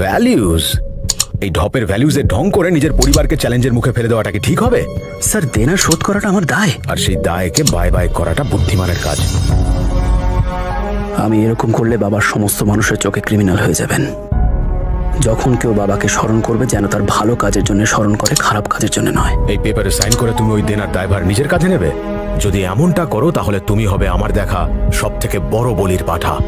Values এই ঢপের ভ্যালিউজে ঢং করে নিজের পরিবারকে চ্যালেঞ্জের মুখে ফেলে দেওয়াটা কি ঠিক হবে? স্যার দেনা শোধ করাটা আমার দায়। আর সেই দায়কে বাই বাই করাটা বুদ্ধিমানের কাজ। আমি এরকম করলে বাবার সমস্ত মানুষের চোখে ক্রিমিনাল হয়ে যাবেন। যখন কেউ বাবাকে স্মরণ করবে যেন তার ভালো কাজের জন্য স্মরণ করে খারাপ কাজের জন্য নয়। এই পেপারে সাইন করে তুমি ওই দেনার দায়ভার নিজের কাঁধে নেবে। যদি এমনটা করো তাহলে তুমি হবে আমার দেখা সব থেকে বড় বলির পাঠা।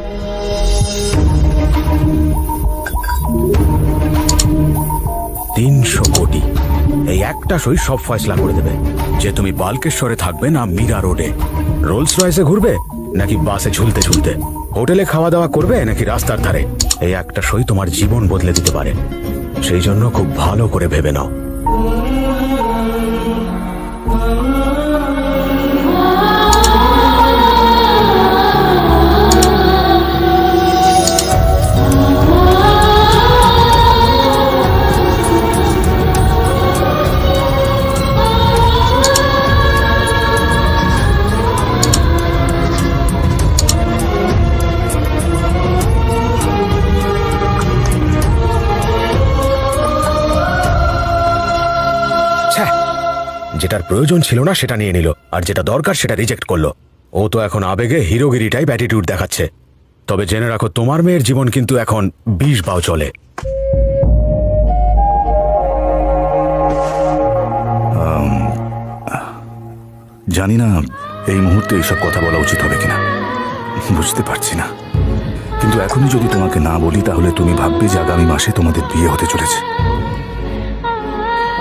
তিনশো কোটি। এই একটা সই সব ফয়সলা করে দেবে। যে তুমি বালকেশ্বরে থাকবে না মীরা রোডে। রোলস রয়েসে ঘুরবে, নাকি বাসে ঝুলতে ঝুলতে? হোটেলে খাওয়া দাওয়া করবে, নাকি রাস্তার ধারে? এই একটা সই তোমার জীবন বদলে দিতে পারে। সেই জন্য খুব ভালো করে ভেবে নাও। যেটার প্রয়োজন ছিল না সেটা নিয়ে নিল, আর যেটা দরকার সেটা রিজেক্ট করল। ও তো এখন আবেগে হিরোগিরিটাই অ্যাটিটিউড দেখাচ্ছে। তবে জেনে রাখো, তোমার মেয়ের জীবন কিন্তু এখন বিষ বাও চলে। জানি না এই মুহূর্তে এইসব কথা বলা উচিত হবে কিনা। বুঝতে পারছি না। কিন্তু এখনই যদি তোমাকে না বলি, তাহলে তুমি ভাববে যে আগামী মাসে তোমাদের বিয়ে হতে চলেছে।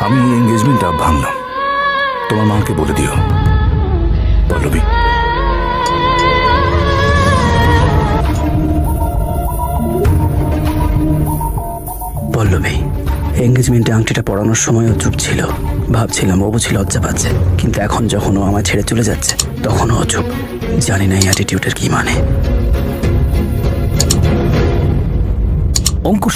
আমি এই এঙ্গেজমেন্টটা ভাঙলাম। তোমার মাকে বলে দিও। পল্লবী। পল্লবী এঙ্গেজমেন্টে আংটিটা পড়ানোর সময়ও চুপ ছিল। ভাবছিলাম ও বুঝি লজ্জা পাচ্ছে। কিন্তু এখন যখন ও আমায় ছেড়ে চলে যাচ্ছে তখনও ও চুপ। জানি না এই অ্যাটিটিউডের কি মানে। অঙ্কুর